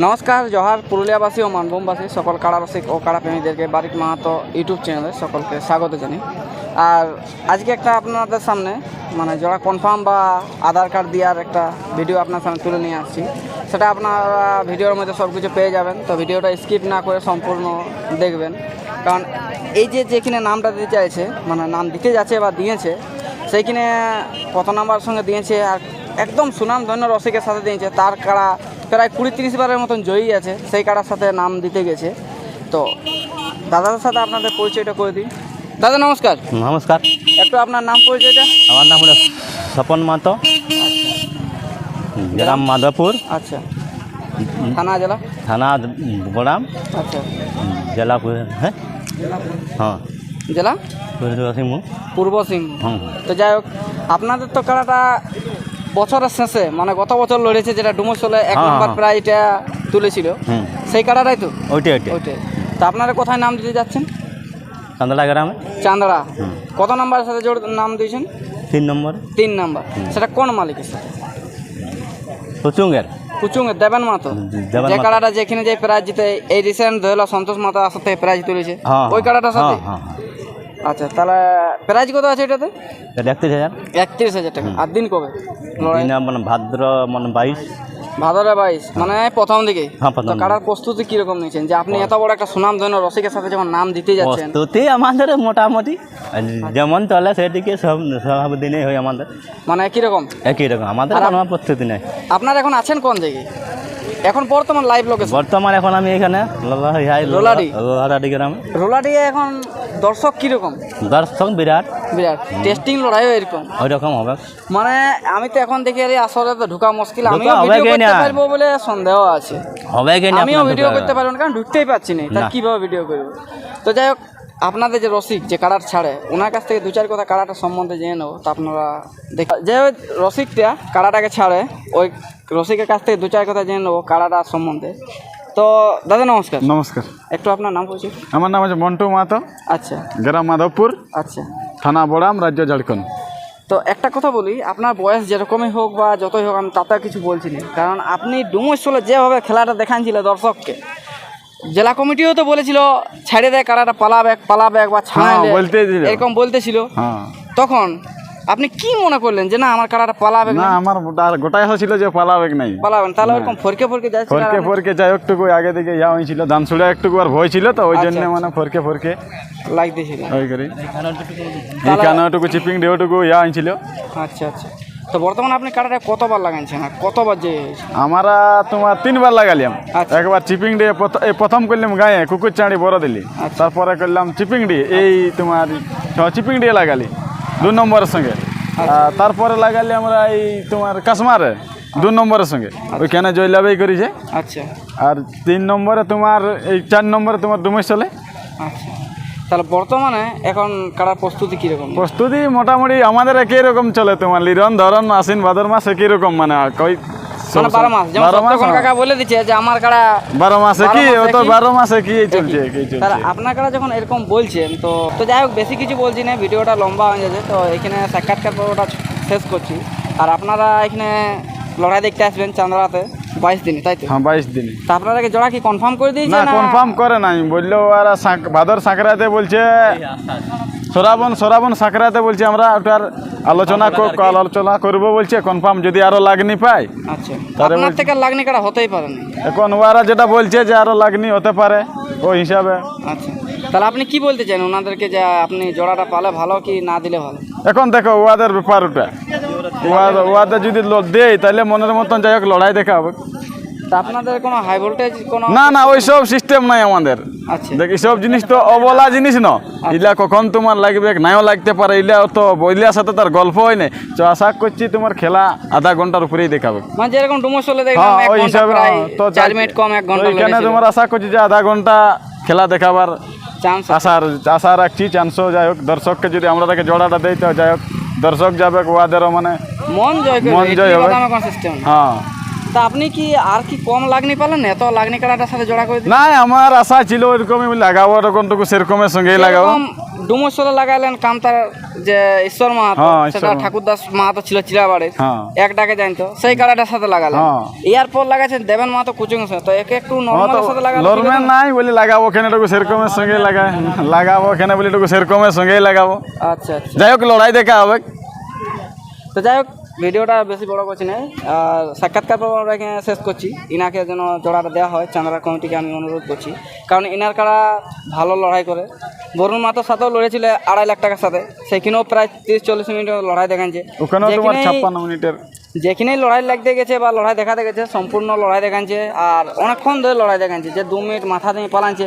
নমস্কার, জহার পুরুলিয়াবাসী ও মানভূমবাসী, সকল কাড়ারসিক ও কাড়া প্রেমীদেরকে বারিক মাহাতো ইউটিউব চ্যানেলে সকলকে স্বাগত জানাই আর আজকে একটা আপনাদের সামনে মানে যারা কনফার্ম বা আধার কার্ড দেওয়ার একটা ভিডিও আপনার সামনে তুলে নিয়ে আসছি, সেটা আপনারা ভিডিওর মধ্যে সব কিছু পেয়ে যাবেন। তো ভিডিওটা স্কিপ না করে সম্পূর্ণ দেখবেন। কারণ এই যে যেখানে নামটা দিতে চাইছে মানে নাম দিতে যাচ্ছে বা দিয়েছে, সেইখানে কত নাম্বার সঙ্গে দিয়েছে আর একদম সুনাম ধন্য রসিকের সাথে দিয়েছে। তার কাড়া প্রায় কুড়ি তিরিশ বারের মতন জয়ী আছে সেই কাড়ার সাথে নাম দিতে গেছে। তো দাদার সাথে আপনাদের পরিচয়টা করে দিই দাদা নমস্কার। নমস্কার। একটু আপনার নাম পরিচয়টা। আমার নাম হলো স্বপন মাতো। গ্রাম মাধবপুর। আচ্ছা। থানা জেলা? থানা বড়াম। আচ্ছা। জেলা হ্যাঁ? হ্যাঁ। জেলা? পূর্ব সিংভূম পূর্ব হুম। তো যাই হোক আপনাদের তো কাড়াটা বছরের শেষে মানে গত বছর লড়েছে যেটা ডুমসলে এক হ্যাঁ, নম্বর হ্যাঁ। প্রাইজটা তুলেছিল। সেই কাড়াটাই তো? ওইটাই ওইটাই। ওইটাই। তো আপনারা কোথায় নাম দিতে যাচ্ছেন? চান্দলা গ্রামে। চান্দড়া কত নাম্বারের সাথে জোর নাম দিয়েছেন? তিন নম্বর। তিন নাম্বার। সেটা কোন মালিকের সাথে? কুচুঙ্গের। কুচুঙ্গে দেবেন মাতো। যে। কাড়াটা যেখানে যে প্রাইজ জিতে এই রিসেন্ট ধরলো সন্তোষ মাতা আসতে প্রাইজ তুলেছে। হ্যাঁ ওই কাড়াটার সাথে? আচ্ছা তাহলে প্রাইজ কত আছে এটাতে? এটা একত্রিশ হাজার। একত্রিশ হাজার টাকা। আর দিন কবে? লড়াই? মানে ভাদ্র মানে বাইশ। ভাদরে বাইশ মানে প্রথম দিকে? হ্যাঁ, তো কাড়ার প্রস্তুতি কীরকম নিয়েছেন? যে আপনি এত বড় একটা সুনাম ধন্য রসিকের সাথে যখন নাম দিতে যাচ্ছেন। প্রস্তুতি আমাদের মোটামুটি। যেমন চলে সেদিকে সব সব দিনেই হয় আমাদের। মানে একই রকম। আমাদের আর আপ- কোনো প্রস্তুতি নেই। আপনার এখন আছেন কোন জায়গায়? এখন বর্তমান লাইভ লোকেশন বর্তমান এখন আমি এখানে লোলাডি। লোলাডি গ্রামে। রোলাডিয়ে এখন দর্শক কীরকম? দর্শক বিরাট। বিরাট। টেস্টিং লড়াইও এরকম? ওই রকম হবে। মানে আমি তো এখন দেখি আরে আসলে তো ঢোকা মুশকিল। হবে ভিডিও করতে? পারব বলে সন্দেহ আছে। হবে কি না আমিও ভিডিও করতে পারব না কারণ ঢুকতেই পারছি না। তার না। কীভাবে ভিডিও করব? তো যাই হোক আপনাদের যে রসিক যে কাড়ার ছাড়ে ওনার কাছ থেকে দু চার কথা কাড়াটা সম্বন্ধে জেনে নেব তা আপনারা দেখ যে ওই রসিকটা কাড়াটাকে ছাড়ে ওই রসিকের কাছ থেকে দু চার কথা জেনে নেব কাড়াটা সম্বন্ধে। তো দাদা নমস্কার। নমস্কার। একটু আপনার নাম বলছি আমার নাম হচ্ছে মন্টু মাহাতো। আচ্ছা। গ্রাম মাধবপুর। আচ্ছা। থানা বড়াম রাজ্য ঝাড়খণ্ড। তো একটা কথা বলি আপনার বয়স যেরকমই হোক বা যতই হোক আমি তাতে কিছু বলছি না। কারণ আপনি ডুমুসলে যেভাবে খেলাটা দেখাচ্ছিল দর্শককে জেলা কমিটিও তো বলেছিল ছেড়ে দেয় কারাটা পালাবে পালাবে বা ছাড়াইলে। হ্যাঁ, বলতেই দিল। এরকম বলতেছিল। হ্যাঁ। তখন আপনি কি মনে করলেন যে না আমার কারাটা পালাবে না আমার গোটাই হয়েছিল যে পালাবে নাই। পালাবেন তাহলে ওরকম ফরকে ফরকে যাচ্ছে ফরকে ফরকে যাই একটু আগে দিকে ইয়া হয়েছিল ধান ছুড়ে একটু আর ভয় ছিল তো ওই জন্য মানে ফরকে ফরকে লাগতেছিল ওই করি এই কানাটুকু চিপিং ডেওটুকু ইয়া হয়েছিল। আচ্ছা আচ্ছা। তো বর্তমানে আপনি কারাটা কতবার লাগাইছেন আর কতবার যে আমরা তোমার তিনবার লাগালিয়াম আচ্ছা। একবার চিপিং এই প্রথম করলাম গায়ে কুকুর চাঁড়ি বড় দিলি। আচ্ছা। তারপরে করলাম চিপিং ডে এই তোমার চিপিং ডে লাগালি দু নম্বরের সঙ্গে। আচ্ছা। তারপরে লাগালি আমরা এই তোমার কাশ্মারে দু নম্বরের সঙ্গে। ওইখানে জয়লাভই করেছে আচ্ছা। আর তিন নম্বরে তোমার এই চার নম্বরে তোমার ডুমেশ চলে আচ্ছা। তাহলে বর্তমানে এখন কারার প্রস্তুতি কীরকম? প্রস্তুতি মোটামুটি আমাদের একই রকম চলে তোমার লিরন ধরন আশ্বিন ভাদর মাস একই রকম মানে কই মানে বারো মাস যেমন কাকা বলে দিচ্ছে যে আমার কাড়া বারো মাসে কি ও তো বারো মাসে কি চলছে একই। তাহলে চলছে। আপনার কাড়া যখন এরকম বলছেন তো তো যাই হোক বেশি কিছু বলছি না ভিডিওটা লম্বা হয়ে যাচ্ছে তো এখানে সাক্ষাৎকার পর্বটা শেষ করছি। আর আপনারা এখানে লড়াই দেখতে আসবেন চান্দরাতে। বাইশ দিনে তাই তো? হ্যাঁ বাইশ দিনে। তা আপনারা কি জোড়া কি কনফার্ম করে দিয়েছে না না? কনফার্ম করে নাই। বলল ওরা সাঁক- ভাদর সাঁকরাতে বলছে সরাবন সরাবন সাঁকরাতে বলছে আমরা ওটার আলোচনা ক- আলোচনা করব বলছে কনফার্ম যদি আরও লাগনি পাই আচ্ছা। তাহলে আপনার থেকে আর লাগনি কাড়া হতেই পারে না। এখন ওরা যেটা বলছে যে আরও লাগনি হতে পারে ওই হিসাবে। আচ্ছা। তাহলে আপনি কি বলতে চান ওনাদেরকে যে আপনি জোড়াটা পালে ভালো কি না দিলে ভালো? এখন দেখো ওয়াদের ব্যাপার ওটা। ওয়াদ- ওয়াদের যদি দেয় তাহলে মনের মতন যাই হোক লড়াই দেখা হবে। আপনাদের কোনো হাই ভোল্টেজ কোনো না না ওই সব সিস্টেম নাই আমাদের। আচ্ছা। দেখ সব জিনিস তো অবলা জিনিস ন। ইলা কখন তোমার লাগবে নাও লাগতে পারে ইলা তো বইলার সাথে তার গল্প হয় না তো আশা করছি তোমার খেলা আধা ঘণ্টার উপরেই দেখাবে। মানে যেরকম ডুমো চলে দেখলাম হ্যাঁ ওই হিসাবে হ্যাঁ, তো চার মিনিট কম এক ঘণ্টা ওইখানে তোমার আশা করছি যে আধা ঘণ্টা খেলা দেখাবার চান্স আশার আশা রাখছি চান্সও যাই হোক। দর্শককে যদি আমরা তাকে জোড়াটা দেই তো যাই হোক। দর্শক যাবে ওয়াদেরও মানে মন জয় মন জয় হবে। হ্যাঁ। তা আপনি কি আর কি কম লাগনি পেলেন? এত লাগনি কাটাটার সাথে জোড়া করে না আমার আশা ছিল ওইরকমই লাগাবো এরকমটুকু সেরকমের সঙ্গেই লাগাবো। ডুমসলে লাগাইলেন কামতার যে ঈশ্বর মাহাতো হ্যাঁ, সেটা। ঠাকুরদাস মাহাতো ছিল চিরাবাড়ির হ্যাঁ। এক ডাকে জানতো সেই কালাটার সাথে লাগালেন ইয়ার পর লাগাইছেন দেবেন মাহাতো কুচিং তো একে একটু নর্মালের সাথে লাগালেন লরমেন নাই বলে লাগাবো কেন টুকু সেরকমের সঙ্গে লাগাই লাগাবো কেন বলে টুকু সেরকমের সঙ্গেই লাগাবো। আচ্ছা আচ্ছা। যাই হোক লড়াই দেখা হবে। তো যাই হোক ভিডিওটা বেশি বড় করছি না। আর সাক্ষাৎকার পর আমরা এখানে শেষ করছি। ইনাকে যেন জোড়াটা দেওয়া হয় চান্দ্রা কমিটিকে আমি অনুরোধ করছি। কারণ ইনার কারা ভালো লড়াই করে। বরুণ মাতার সাথেও লড়েছিল আড়াই লাখ টাকার সাথে। সেখানেও প্রায় তিরিশ চল্লিশ মিনিটের লড়াই দেখাচ্ছে ছাপ্পান্ন মিনিটের যেখানেই লড়াই লাগতে গেছে বা লড়াই দেখাতে গেছে সম্পূর্ণ লড়াই দেখাচ্ছে আর অনেকক্ষণ ধরে লড়াই দেখাচ্ছে যে দু মিনিট মাথা দিয়ে পালাচ্ছে